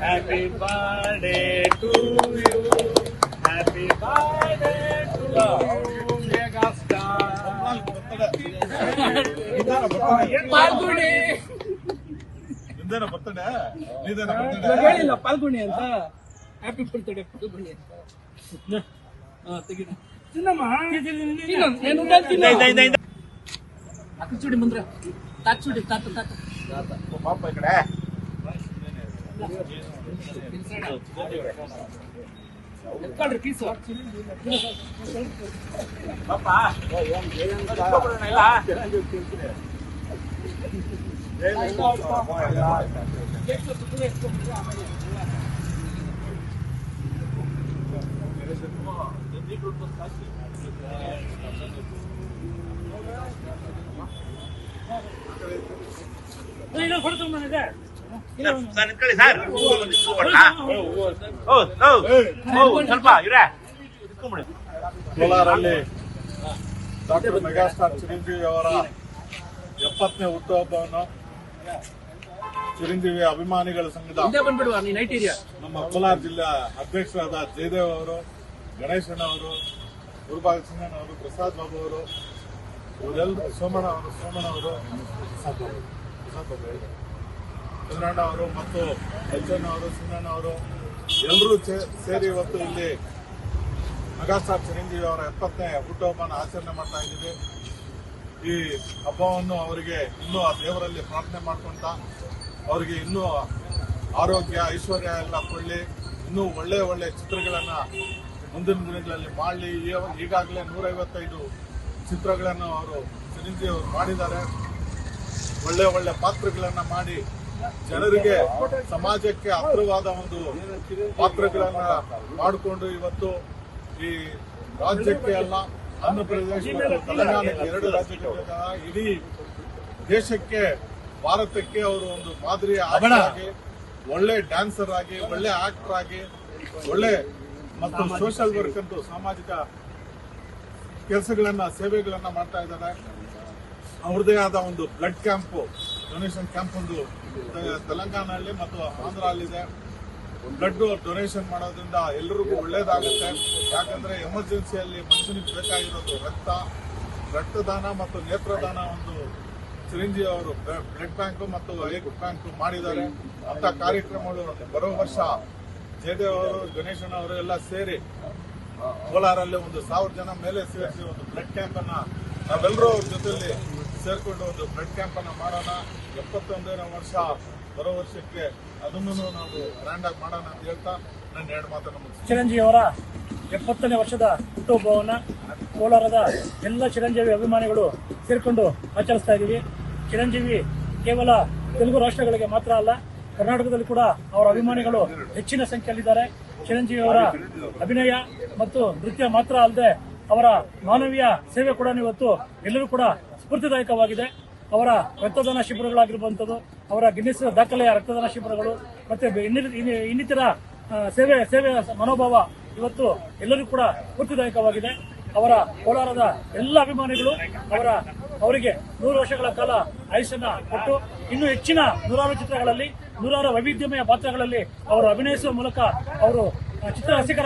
happy birthday to you happy birthday to you Palguni ನಿಂದೇನ birthday ನಿಂದೇನ ಹೇಳಿಲ್ಲ ಪಾಲ್ಗುಣಿ ಅಂತ happy birthday Phalguni ಅಂತ ಹಾ ತೆಗಿನ ಅಕ್ಕ ಚೂಡಿ ಬಂದ್ರ ತಾತ ಚೂಡಿ ತಾತ ತಾತ ಪಾಪ ಈ ಕಡೆ ಎತ್ಕೊಳ್ರಿ ನಿಂತ್ಕೊಳ್ಳಿ ಸರ್ ಸ್ವಲ್ಪ ಇವ್ರೆ. ಕೋಲಾರಲ್ಲಿ ಡಾಕ್ಟರ್ ಮೆಗಾಸ್ಟಾರ್ ಚಿರಂಜೀವಿ ಅವರ ಎಪ್ಪತ್ತನೇ ಹುಟ್ಟುಹಬ್ಬವನ್ನು ಚಿರಂಜೀವಿ ಅಭಿಮಾನಿಗಳ ಸಂಘದ ನಮ್ಮ ಕೋಲಾರ ಜಿಲ್ಲಾ ಅಧ್ಯಕ್ಷರಾದ ಜಯದೇವ್ ಅವರು ಗಣೇಶಣ್ಣ ಅವರು ಗುರುಭಾಗ ಸಿಂಗಣ್ಣ ಅವರು ಪ್ರಸಾದ್ ಬಾಬು ಅವರು ಇವರೆಲ್ಲರೂ ಸೋಮಣ್ಣ ಅವರು ಸೋಮಣ್ಣ ಅವರು ಪ್ರಸಾದ್ ಬಾಬು ಪ್ರಸಾದ್ ಬಾಬು ಚಂದ್ರಣ್ಣ ಅವರು ಮತ್ತು ಅಜ್ಜಣ್ಣ ಅವರು ಸಿಂಗಣ್ಣ ಅವರು ಎಲ್ಲರೂ ಸೇರಿ ಇವತ್ತು ಇಲ್ಲಿ ಮೆಗಾಸ್ಟಾರ್ ಚಿರಂಜೀವಿ ಅವರ ಎಪ್ಪತ್ತನೇ ಹುಟ್ಟುಹಬ್ಬನ ಆಚರಣೆ ಮಾಡ್ತಾ ಇದ್ದೀವಿ. ಈ ಹಬ್ಬವನ್ನು ಅವರಿಗೆ ಇನ್ನೂ ಆ ದೇವರಲ್ಲಿ ಪ್ರಾರ್ಥನೆ ಮಾಡ್ಕೊಂತ ಅವರಿಗೆ ಇನ್ನೂ ಆರೋಗ್ಯ, ಐಶ್ವರ್ಯ ಎಲ್ಲ ಕೊಡಲಿ. ಇನ್ನೂ ಒಳ್ಳೆ ಒಳ್ಳೆ ಚಿತ್ರಗಳನ್ನ ಮುಂದಿನ ದಿನಗಳಲ್ಲಿ ಮಾಡಲಿ. ಈಗಾಗಲೇ ನೂರೈವತ್ತೈದು ಚಿತ್ರಗಳನ್ನು ಅವರು ಚಿರಂಜೀವಿ ಅವರು ಮಾಡಿದ್ದಾರೆ. ಒಳ್ಳೆ ಒಳ್ಳೆ ಪಾತ್ರಗಳನ್ನ ಮಾಡಿ ಜನರಿಗೆ ಸಮಾಜಕ್ಕೆ ಹತ್ತಿರವಾದ ಒಂದು ಪಾತ್ರಗಳನ್ನ ಮಾಡಿಕೊಂಡು ಇವತ್ತು ಈ ರಾಜ್ಯಕ್ಕೆ ಅಲ್ಲ ಆಂಧ್ರ ಪ್ರದೇಶ ಮತ್ತು ತೆಲಂಗಾಣಕ್ಕೆ ಎರಡು ರಾಜ್ಯಕ್ಕೆ ಇಡೀ ದೇಶಕ್ಕೆ ಭಾರತಕ್ಕೆ ಅವರು ಒಂದು ಮಾದರಿ ಆಗಿ ಒಳ್ಳೆ ಡ್ಯಾನ್ಸರ್ ಆಗಿ ಒಳ್ಳೆ ಆಕ್ಟರ್ ಆಗಿ ಒಳ್ಳೆ ಮತ್ತು ಸೋಷಿಯಲ್ ವರ್ಕ್ ಅಂತೂ ಸಾಮಾಜಿಕ ಕೆಲಸಗಳನ್ನ ಸೇವೆಗಳನ್ನ ಮಾಡ್ತಾ ಇದ್ದಾರೆ. ಅವ್ರದೇ ಆದ ಒಂದು ಬ್ಲಡ್ ಕ್ಯಾಂಪ್ ಡೊನೇಷನ್ ಕ್ಯಾಂಪ್ ಒಂದು ತೆಲಂಗಾಣ ತೆಲಂಗಾಣದಲ್ಲಿ ಮತ್ತು ಆಂಧ್ರ ಅಲ್ಲಿದೆ ಬ್ಲಡ್ ಡೊನೇಷನ್ ಮಾಡೋದ್ರಿಂದ ಎಲ್ಲರಿಗೂ ಒಳ್ಳೇದಾಗುತ್ತೆ. ಯಾಕಂದ್ರೆ ಎಮರ್ಜೆನ್ಸಿಯಲ್ಲಿ ಮನುಷ್ಯನಿಗೆ ಬೇಕಾಗಿರೋದು ರಕ್ತ, ರಕ್ತದಾನ ಮತ್ತು ನೇತ್ರದಾನ ಒಂದು ಚಿರಂಜೀವಿ ಅವರು ಬ್ಲಡ್ ಬ್ಯಾಂಕ್ ಮತ್ತು ಎಗ್ ಬ್ಯಾಂಕ್ ಮಾಡಿದ್ದಾರೆ. ಅಂತ ಕಾರ್ಯಕ್ರಮಗಳು ಬರೋ ವರ್ಷ ಜಯದೇವ್ ಅವರು, ಗಣೇಶನ್ ಅವರು ಎಲ್ಲ ಸೇರಿ, ಕೋಲಾರಲ್ಲಿ ಒಂದು ಸಾವಿರ ಜನ ಮೇಲೆ ಸೇರಿಸಿ ಒಂದು ಬ್ಲಡ್ ಕ್ಯಾಂಪ್ ಅನ್ನ ನಾವೆಲ್ಲರೂ ಅವ್ರ ಜೊತೆಲಿ ಸೇರ್ಕೊಂಡು ಒಂದು ಬ್ಲಡ್ ಕ್ಯಾಂಪ್ ಅನ್ನ ಮಾಡೋಣ. ಎಪ್ಪತ್ತೊಂದನೇ ವರ್ಷ ಬರೋ ವರ್ಷಕ್ಕೆ ಅದನ್ನು ನಾವು ಗ್ರ್ಯಾಂಡ್ ಆಗಿ ಮಾಡೋಣ ಅಂತ ಹೇಳ್ತಾ ನನ್ನ ಎರಡು ಮಾತನ್ನು ಮುಗಿಸ್ತೀನಿ. ಚಿರಂಜೀವಿ ಅವರ ಎಪ್ಪತ್ತನೇ ವರ್ಷದ ಹುಟ್ಟುಹಬ್ಬವನ್ನ ಕೋಲಾರದ ಎಲ್ಲ ಚಿರಂಜೀವಿ ಅಭಿಮಾನಿಗಳು ಸೇರ್ಕೊಂಡು ಆಚರಿಸ್ತಾ ಇದ್ದೀವಿ. ಚಿರಂಜೀವಿ ಕೇವಲ ತೆಲುಗು ರಾಷ್ಟ್ರಗಳಿಗೆ ಮಾತ್ರ ಅಲ್ಲ, ಕರ್ನಾಟಕದಲ್ಲಿ ಕೂಡ ಅವರ ಅಭಿಮಾನಿಗಳು ಹೆಚ್ಚಿನ ಸಂಖ್ಯೆಯಲ್ಲಿದ್ದಾರೆ. ಚಿರಂಜೀವಿ ಅವರ ಅಭಿನಯ ಮತ್ತು ನೃತ್ಯ ಮಾತ್ರ ಅಲ್ಲದೆ ಅವರ ಮಾನವೀಯ ಸೇವೆ ಕೂಡ ಇವತ್ತು ಎಲ್ಲರೂ ಕೂಡ ಸ್ಫೂರ್ತಿದಾಯಕವಾಗಿದೆ. ಅವರ ರಕ್ತದಾನ ಶಿಬಿರಗಳಾಗಿರುವಂಥದ್ದು, ಅವರ ಗಿನ್ನಿಸ್ ದಾಖಲೆಯ ರಕ್ತದಾನ ಶಿಬಿರಗಳು, ಮತ್ತೆ ಇನ್ನಿತರ- ಸೇವೆ ಸೇವೆಯ ಮನೋಭಾವ ಇವತ್ತು ಎಲ್ಲರಿಗೂ ಕೂಡ ಸ್ಫೂರ್ತಿದಾಯಕವಾಗಿದೆ. ಅವರ ಕೋಲಾರದ ಎಲ್ಲ ಅಭಿಮಾನಿಗಳು, ಅವರ, ಅವರಿಗೆ ನೂರು ವರ್ಷಗಳ ಕಾಲ ಆಯುಷನ್ನ ಕೊಟ್ಟು, ಇನ್ನೂ ಹೆಚ್ಚಿನ ನೂರಾರು ಚಿತ್ರಗಳಲ್ಲಿ, ನೂರಾರು ವೈವಿಧ್ಯಮಯ ಪಾತ್ರಗಳಲ್ಲಿ ಅವರು ಅಭಿನಯಿಸುವ ಮೂಲಕ ಅವರು ಚಿತ್ರ